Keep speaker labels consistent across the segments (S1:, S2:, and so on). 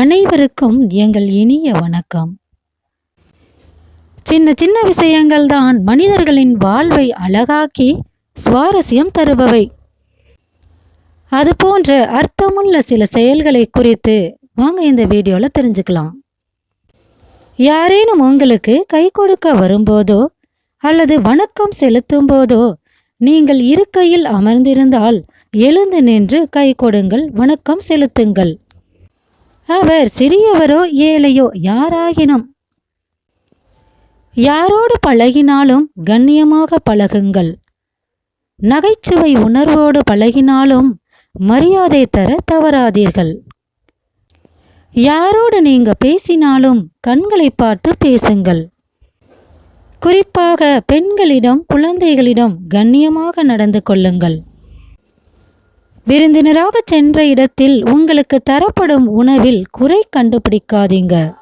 S1: அனைவருக்கும் எங்கள் இனிய வணக்கம். சின்ன சின்ன விஷயங்கள் தான் மனிதர்களின் வாழ்வை அழகாக்கி சுவாரஸ்யம் தருபவை. அது போன்ற அர்த்தமுள்ள சில செயல்களை குறித்து வாங்க இந்த வீடியோவில் தெரிஞ்சுக்கலாம். யாரேனும் உங்களுக்கு கை கொடுக்க வரும்போதோ அல்லது வணக்கம் செலுத்தும் போதோ நீங்கள் இருக்கையில் அமர்ந்திருந்தால் எழுந்து நின்று கை கொடுங்கள் வணக்கம் செலுத்துங்கள். அவர் சிறியவரோ ஏழையோ யாராகினும் யாரோடு பழகினாலும் கண்ணியமாக பழகுங்கள். நகைச்சுவை உணர்வோடு பழகினாலும் மரியாதை தர தவறாதீர்கள். யாரோடு நீங்க பேசினாலும் கண்களை பார்த்து பேசுங்கள். குறிப்பாக பெண்களிடம் குழந்தைகளிடம் கண்ணியமாக நடந்து கொள்ளுங்கள். விருந்தினராக சென்ற இடத்தில் உங்களுக்கு தரப்படும் உணவில் குறை கண்டுபிடிக்காதீங்க.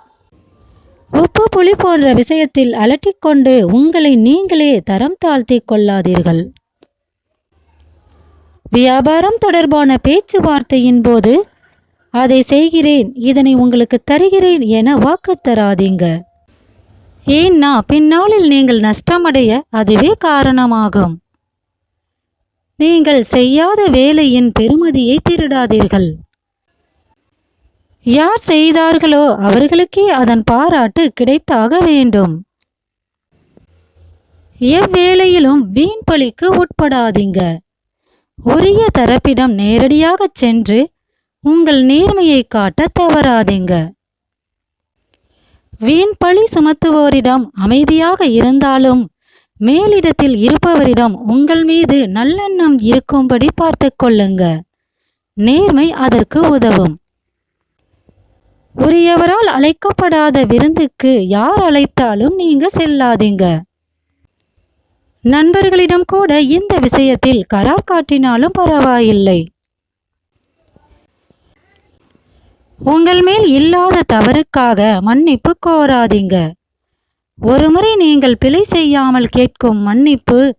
S1: உப்பு புளி போன்ற விஷயத்தில் அலட்டிக்கொண்டு உங்களை நீங்களே தரம் தாழ்த்தி கொள்ளாதீர்கள். வியாபாரம் தொடர்பான பேச்சுவார்த்தையின் போது அதை செய்கிறேன் இதனை உங்களுக்கு தருகிறேன் என வாக்கு தராதீங்க. ஏன்னா பின்னாளில் நீங்கள் நஷ்டமடைய அதுவே காரணமாகும். நீங்கள் செய்யாத வேலையின் பெருமதியை திருடாதீர்கள். யார் செய்தார்களோ அவர்களுக்கே அதன் பாராட்டு கிடைத்தாக வேண்டும். எவ்வேளையிலும் வீண் பழிக்கு உட்படாதீங்க. உரிய தரப்பிடம் நேரடியாக சென்று உங்கள் நேர்மையை காட்ட தவறாதீங்க. வீண் பழி சுமத்துவோரிடம் அமைதியாக இருந்தாலும் மேலிடத்தில் இருப்பவரிடம் உங்கள் மீது நல்லெண்ணம் இருக்கும்படி பார்த்து கொள்ளுங்க. நேர்மை அதற்கு உதவும். உரியவரால் அழைக்கப்படாத விருந்துக்கு யார் அழைத்தாலும் நீங்க செல்லாதீங்க. நண்பர்களிடம் கூட இந்த விஷயத்தில் கரார் காட்டினாலும் பரவாயில்லை. உங்கள் மேல் இல்லாத தவறுக்காக மன்னிப்பு கோராதீங்க. ஒருமுறை நீங்கள் பிழை செய்யாமல் கேட்கும் மன்னிப்பு.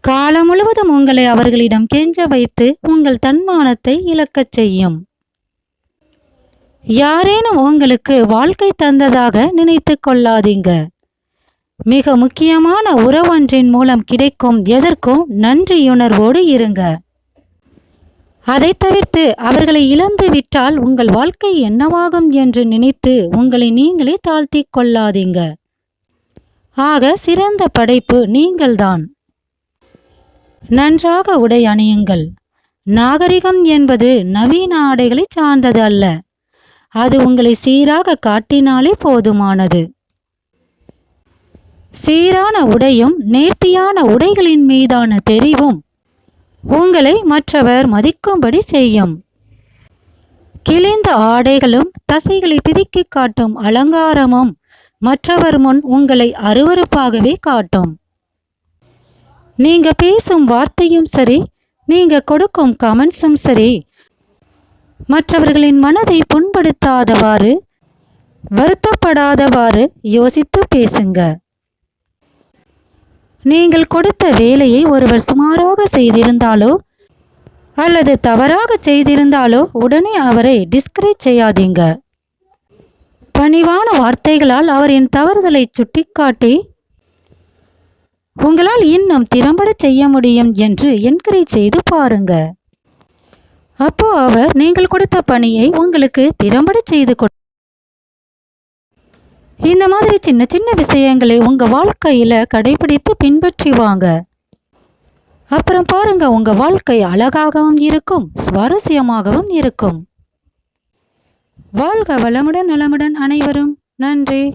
S1: காலம் முழுவதும் உங்களை அவர்களிடம் கெஞ்ச வைத்து உங்கள் தன்மானத்தை இழக்கச் செய்யும். யாரேனும் உங்களுக்கு வாழ்க்கை தந்ததாக நினைத்து கொள்ளாதீங்க. மிக முக்கியமான உறவொன்றின் மூலம் கிடைக்கும் எதற்கும் நன்றியுணர்வோடு இருங்க. அதை தவிர்த்து அவர்களை இழந்து விட்டால் உங்கள் வாழ்க்கை என்னவாகும் என்று நினைத்து உங்களை நீங்களே தாழ்த்தி கொள்ளாதீங்க. ஆக சிறந்த படைப்பு நீங்கள்தான். நன்றாக உடை அணியுங்கள். நாகரிகம் என்பது நவீன ஆடைகளை சார்ந்தது அல்ல. அது உங்களை சீராக காட்டினாலே போதுமானது. சீரான உடையும் நேர்த்தியான உடைகளின் மீதான தெரிவும் உங்களை மற்றவர் மதிக்கும்படி செய்யும். கிழிந்த ஆடைகளும் தசைகளை பிதுக்கி காட்டும் அலங்காரமும் மற்றவர் முன் உங்களை அருவருப்பாகவே காட்டும். நீங்க பேசும் வார்த்தையும் சரி நீங்க கொடுக்கும் கமெண்ட்ஸும் சரி மற்றவர்களின் மனதை புண்படுத்தாதவாறு வருத்தப்படாதவாறு யோசித்து பேசுங்க. நீங்கள் கொடுத்த வேலையை ஒருவர் சுமாராக செய்திருந்தாலோ அல்லது தவறாக செய்திருந்தாலோ உடனே அவரை டிஸ்கரேஜ் செய்யாதீங்க. பணிவான வார்த்தைகளால் அவரின் தவறுதலை சுட்டிக்காட்டி உங்களால் இன்னும் திறம்பட செய்ய முடியும் என்று என்கரேஜ் செய்து பாருங்க. அப்போ அவர் நீங்கள் கொடுத்த பணியை உங்களுக்கு திறம்பட செய்து கொடு இந்த மாதிரி சின்ன சின்ன விஷயங்களை உங்க வாழ்க்கையில கடைபிடித்து பின்பற்றி வாங்க அப்புறம் பாருங்க உங்க வாழ்க்கை அழகாகவும் இருக்கும் சுவாரஸ்யமாகவும் இருக்கும். வாழ்க வளமுடன் நலமுடன் அனைவரும். நன்றி.